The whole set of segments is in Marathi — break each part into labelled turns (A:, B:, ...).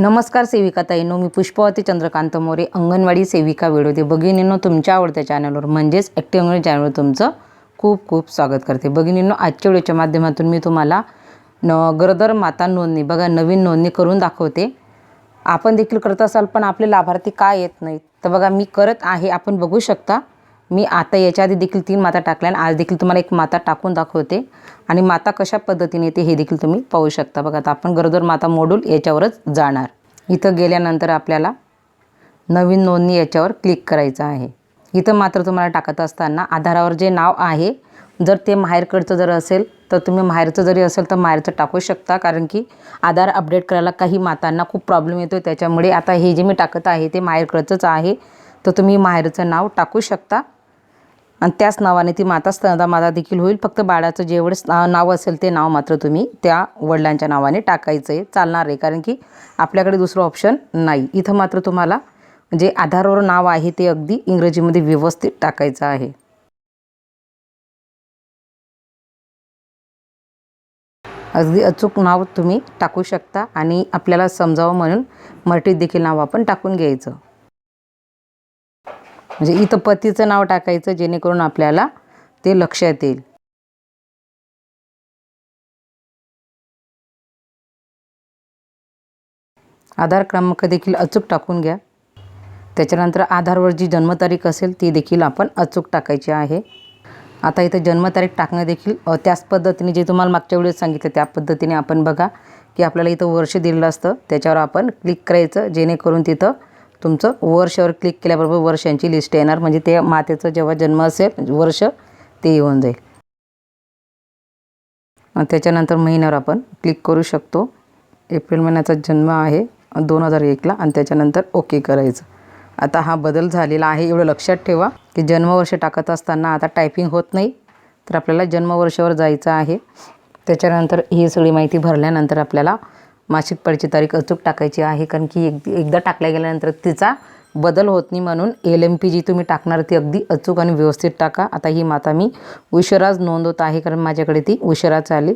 A: नमस्कार सेविका ताईनो मी पुष्पवती चंद्रकांत मोरे अंगणवाडी सेविका वेळोदे भगिनींनो तुमच्या आवडत्या चॅनलवर म्हणजेच ॲक्टिव्ह अंगणवाडी चॅनलवर तुमचं खूप खूप स्वागत करते. भगिनींनो आजच्या व्हिडिओच्या माध्यमातून मी तुम्हाला न गरोदर माता नोंदणी बघा नवीन नोंदणी करून दाखवते. आपण देखील करत असाल पण आपले लाभार्थी का येत नाहीत? तर बघा मी करत आहे आपण बघू शकता. मी आता याच्या आधी देखील तीन माता टाकल्या आणि आज देखील तुम्हाला एक माता टाकून दाखवते. आणि माता कशा पद्धतीने येते हे देखील तुम्ही पाहू शकता. बघा आता आपण गरोदर माता मोडूल याच्यावरच जाणार. इथं गेल्यानंतर आपल्याला नवीन नोंदणी याच्यावर क्लिक करायचं आहे. इथं मात्र तुम्हाला टाकत असताना आधारावर जे नाव आहे जर ते माहेरकडचं जर असेल तर तुम्ही माहेरचं जरी असेल तर माहेरचं टाकू शकता. कारण की आधार अपडेट करायला काही मातांना खूप प्रॉब्लेम येतो त्याच्यामुळे आता हे जे मी टाकत आहे ते माहेरकडचंच आहे. तर तुम्ही माहेरचं नाव टाकू शकता. आणि त्याच नावाने ती माता स्तनदा माता देखील होईल. फक्त बाळाचं जेवढं नाव असेल ते नाव मात्र तुम्ही त्या वडिलांच्या नावाने टाकायचं आहे चालणार आहे कारण की आपल्याकडे दुसरं ऑप्शन नाही. इथं मात्र तुम्हाला जे आधारवर नाव आहे ते अगदी इंग्रजीमध्ये व्यवस्थित टाकायचं आहे. अगदी अचूक नाव तुम्ही टाकू शकता आणि आपल्याला समजावं म्हणून मराठीत देखील नाव आपण टाकून घ्यायचं. म्हणजे इथं पतीचं नाव टाकायचं जेणेकरून आपल्याला ते लक्षात येईल. आधार क्रमांक देखील अचूक टाकून घ्या. त्याच्यानंतर आधारवर जी जन्मतारीख असेल ती देखील आपण अचूक टाकायची आहे. आता इथं जन्मतारीख टाकणं देखील त्याच पद्धतीने जे तुम्हाला मागच्या वेळेस सांगितलं त्या पद्धतीने आपण बघा की आपल्याला इथं वर्ष दिलेलं असतं. त्याच्यावर आपण क्लिक करायचं जेणेकरून तिथं तुमचं वर्षावर क्लिक केल्याबरोबर वर्षांची लिस्ट येणार. म्हणजे ते मातेचं जेव्हा जन्म असेल म्हणजे वर्ष ते येऊन जाईल. त्याच्यानंतर महिन्यावर आपण क्लिक करू शकतो. एप्रिल महिन्याचा जन्म आहे दोन हजार एकला आणि त्याच्यानंतर ओके करायचं. आता हा बदल झालेला आहे. एवढं लक्षात ठेवा की जन्मवर्ष टाकत असताना आता टायपिंग होत नाही तर आपल्याला जन्मवर्षावर जायचं आहे. त्याच्यानंतर ही सगळी माहिती भरल्यानंतर आपल्याला मासिक पाळीची तारीख अचूक टाकायची आहे कारण की एक एकदा टाकल्या गेल्यानंतर तिचा बदल होत नाही म्हणून एल एम पी जी तुम्ही टाकणार ती अगदी अचूक आणि व्यवस्थित टाका. आता ही माता मी उशिराच नोंदवत आहे कारण माझ्याकडे ती उशिराच आली.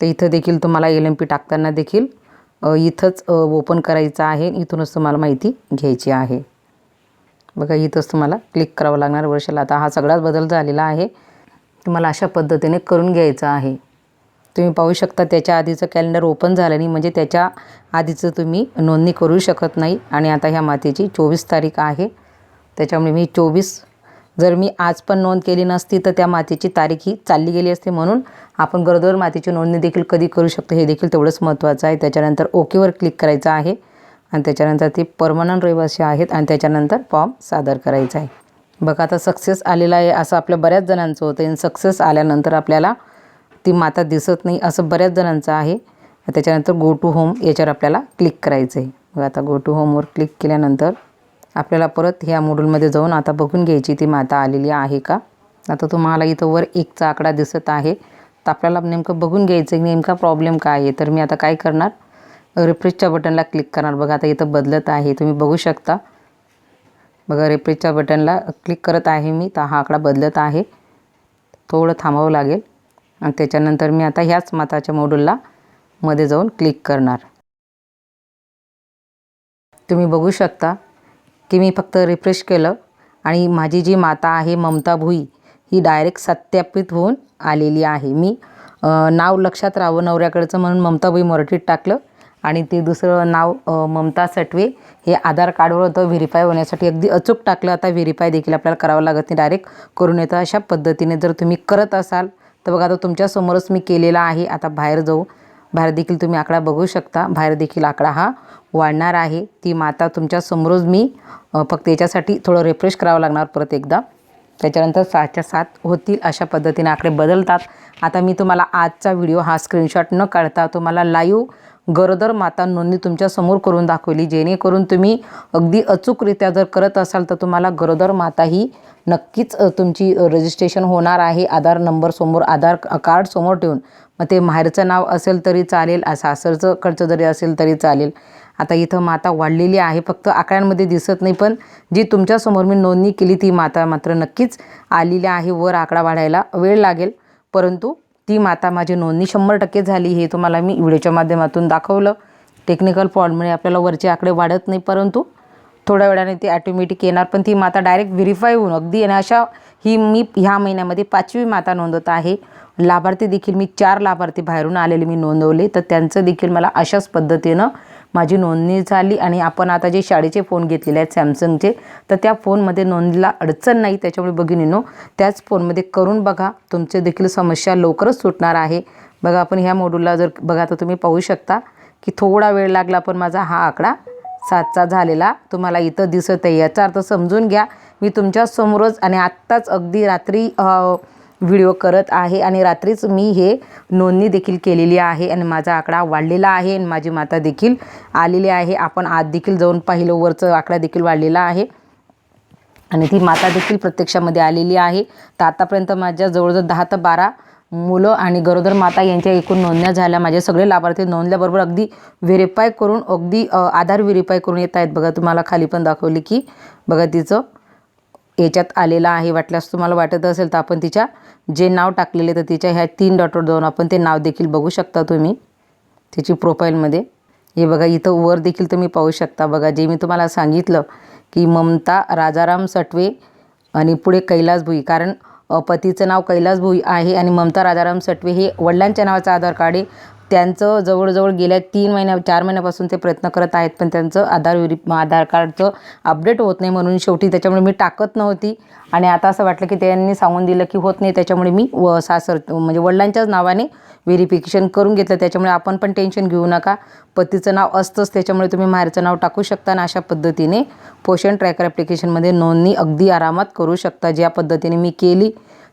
A: तर इथं देखील तुम्हाला एल एम पी टाकताना देखील इथंच ओपन करायचं आहे. इथूनच तुम्हाला माहिती घ्यायची आहे. बघा इथंच तुम्हाला क्लिक करावं लागणार वर्षाला. आता हा सगळाच बदल झालेला आहे. तुम्हाला अशा पद्धतीने करून घ्यायचं आहे. तुम्ही पाहू शकता त्याच्या आधीचं कॅलेंडर ओपन झालं नाही म्हणजे त्याच्या आधीचं तुम्ही नोंदणी करू शकत नाही. आणि आता ह्या मातेची चोवीस तारीख आहे. त्याच्यामुळे मी चोवीस जर मी आज पण नोंद केली नसती तर त्या मातेची तारीख ही चालली गेली असते म्हणून आपण गरोदर मातेची नोंदणी देखील कधी करू शकतो हे देखील तेवढंच महत्त्वाचं आहे. त्याच्यानंतर ओकेवर क्लिक करायचं आहे. आणि त्याच्यानंतर ते परमनंट रहिवासी आहेत आणि त्याच्यानंतर फॉर्म सादर करायचा आहे. बघा आता सक्सेस आलेला आहे असं आपल्या बऱ्याच जणांचं होतं. आणि सक्सेस आल्यानंतर आपल्याला ती माता दिसत नाही असं बऱ्याच जणांचं आहे. त्याच्यानंतर गो टू होम याच्यावर आपल्याला क्लिक करायचं आहे बघा आता गो टू होमवर क्लिक केल्यानंतर आपल्याला परत ह्या मॉड्यूलमध्ये जाऊन आता बघून घ्यायची ती माता आलेली आहे का? आता तुम्हाला इथं वर एकचा आकडा दिसत आहे. तर आपल्याला नेमकं बघून घ्यायचं आहे नेमका प्रॉब्लेम काय आहे. तर मी आता काय करणार? रिफ्रेशच्या बटनला क्लिक करणार. बघा आता इथं बदलत आहे. तुम्ही बघू शकता. बघा रिफ्रेशच्या बटनला क्लिक करत आहे मी. तर हा आकडा बदलत आहे. थोडं थांबावं लागेल. आणि त्याच्यानंतर मी आता ह्याच माताच्या मॉड्यूलला मध्ये जाऊन क्लिक करणार. तुम्ही बघू शकता की मी फक्त रिफ्रेश केलं आणि माझी जी माता आहे ममता भुई ही डायरेक्ट सत्यापित होऊन आलेली आहे. मी नाव लक्षात राहावं नवऱ्याकडचं म्हणून ममता भुई मराठीत टाकलं आणि ते दुसरं नाव ममता सटवे हे आधार कार्डवर होतं. व्हेरीफाय होण्यासाठी अगदी अचूक टाकलं. आता व्हेरीफाय देखील आपल्याला करावं लागत नाही. डायरेक्ट करून येतं अशा पद्धतीने जर तुम्ही करत असाल तर बघा आता तुमच्यासमोरच मी केलेला आहे. आता बाहेर जाऊ. बाहेर देखील तुम्ही आकडा बघू शकता. बाहेर देखील आकडा हा वाढणार आहे. ती माता तुमच्यासमोरच मी फक्त याच्यासाठी थोडं रिफ्रेश करावं लागणार परत एकदा. त्याच्यानंतर सहाच्या सात होतील अशा पद्धतीने आकडे बदलतात. आता मी तुम्हाला आजचा व्हिडिओ हा स्क्रीनशॉट न काढता तुम्हाला लाईव्ह गरोदर माता नोंदणी तुमच्यासमोर करून दाखवली. जेणेकरून तुम्ही अगदी अचूकरित्या जर करत असाल तर तुम्हाला गरोदर माता ही नक्कीच तुमची रजिस्ट्रेशन होणार आहे. आधार नंबर समोर आधार कार्ड समोर ठेवून. मग ते माहेरचं नाव असेल तरी चालेल सासरचं कडचं जरी असेल तरी चालेल. आता इथं माता वाढलेली आहे फक्त आकड्यांमध्ये दिसत नाही पण जी तुमच्यासमोर मी नोंदणी केली ती माता मात्र नक्कीच आलेली आहे. वर आकडा वाढायला वेळ लागेल. परंतु ती माता माझी नोंदणी शंभर टक्के झाली हे तुम्हाला मी व्हिडिओच्या माध्यमातून दाखवलं. टेक्निकल फॉल्टमुळे आपल्याला वरचे आकडे वाढत नाही परंतु थोड्या वेळाने ती ॲटोमॅटिक येणार. पण ती माता डायरेक्ट व्हेरीफाय होऊन अगदी आणि अशा ही मी ह्या महिन्यामध्ये पाचवी माता नोंदवत आहे. लाभार्थी देखील मी चार लाभार्थी बाहेरून आलेले मी नोंदवले तर त्यांचं देखील मला अशाच पद्धतीनं माझी नोंदणी झाली आणि आपण आता जे शाळेचे फोन घेतलेले आहेत सॅमसंगचे तर त्या फोनमध्ये नोंदीला अडचण नाही. त्याच्यामुळे भगिनीनो त्याच फोनमध्ये करून बघा. तुमचे देखील समस्या लवकरच सुटणार आहे. बघा आपण ह्या मॉड्यूलला जर बघा तर तुम्ही पाहू शकता की थोडा वेळ लागला पण माझा हा आकडा सातचा झालेला तुम्हाला इथं दिसत आहे याचा अर्थ समजून घ्या मी तुमच्यासमोरच आणि आत्ताच अगदी रात्री व्हिडिओ करत आहे आणि रात्रीच मी हे नोंदणी देखील केलेली आहे आणि माझा आकडा वाढलेला आहे आणि माझी माता देखील आलेली आहे. आपण आज देखील जाऊन पाहिलं वरचं आकडा देखील वाढलेला आहे. आणि ती माता देखील प्रत्यक्षामध्ये आलेली आहे. तर आतापर्यंत माझ्या जवळजवळ दहा ते बारा मुलं आणि गरोदर माता यांच्या एकूण नोंदण्या झाल्या. माझे सगळे लाभार्थी नोंदल्याबरोबर अगदी व्हेरीफाय करून अगदी आधार व्हेरीफाय करून येत आहेत. बघा तुम्हाला खाली पण दाखवली की बघा तिचं याच्यात आलेला आहे वाटल्यास तुम्हाला वाटत असेल तर आपण तिच्या जे नाव टाकलेले तर तिच्या ह्या तीन डॉटवर जाऊन आपण ते नाव देखील बघू शकता तुम्ही तिची प्रोफाईलमध्ये हे बघा इथं वर देखील तुम्ही पाहू शकता बघा जे मी तुम्हाला सांगितलं की ममता राजाराम सटवे आणि पुढे कैलास भुई. कारण पतीचं नाव कैलास भुई आहे आणि ममता राजाराम सटवे हे वडिलांच्या नावाचं आधार कार्ड आहे. त्यांचं जवळजवळ गेल्या तीन महिन्या चार महिन्यापासून ते प्रयत्न करत आहेत पण त्यांचं आधार व्हेरी आधार कार्डचं अपडेट होत नाही म्हणून शेवटी त्याच्यामुळे मी टाकत नव्हती. आणि आता असं वाटलं की त्यांनी सांगून दिलं की होत नाही त्याच्यामुळे मी व सासर म्हणजे वडिलांच्याच नावाने व्हेरिफिकेशन करून घेतलं. त्याच्यामुळे आपण पण टेन्शन घेऊ नका. पतीचं नाव असतंच त्याच्यामुळे तुम्ही माहेरचं नाव टाकू शकता आणि अशा पद्धतीने पोषण ट्रॅकर ॲप्लिकेशनमध्ये नोंदणी अगदी आरामात करू शकता. ज्या पद्धतीने मी केली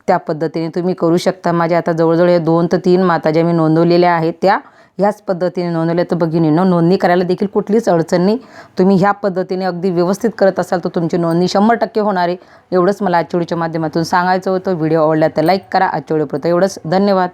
A: त्या पद्धतीने तुम्ही करू शकता. माझ्या आता जवळजवळ या दोन ते तीन माता ज्या मी नोंदवलेल्या आहेत त्या ह्याच पद्धतीने नोंदवल्या. तर भगिनीनं नोंदणी करायला देखील कुठलीच अडचण नाही. तुम्ही ह्या पद्धतीने अगदी व्यवस्थित करत असाल तर तुमची नोंदणी शंभर टक्के होणार आहे. एवढंच मला आजच्या माध्यमातून सांगायचं होतं. व्हिडिओ आवडला तर लाईक करा. आजच्या एवढंच. धन्यवाद.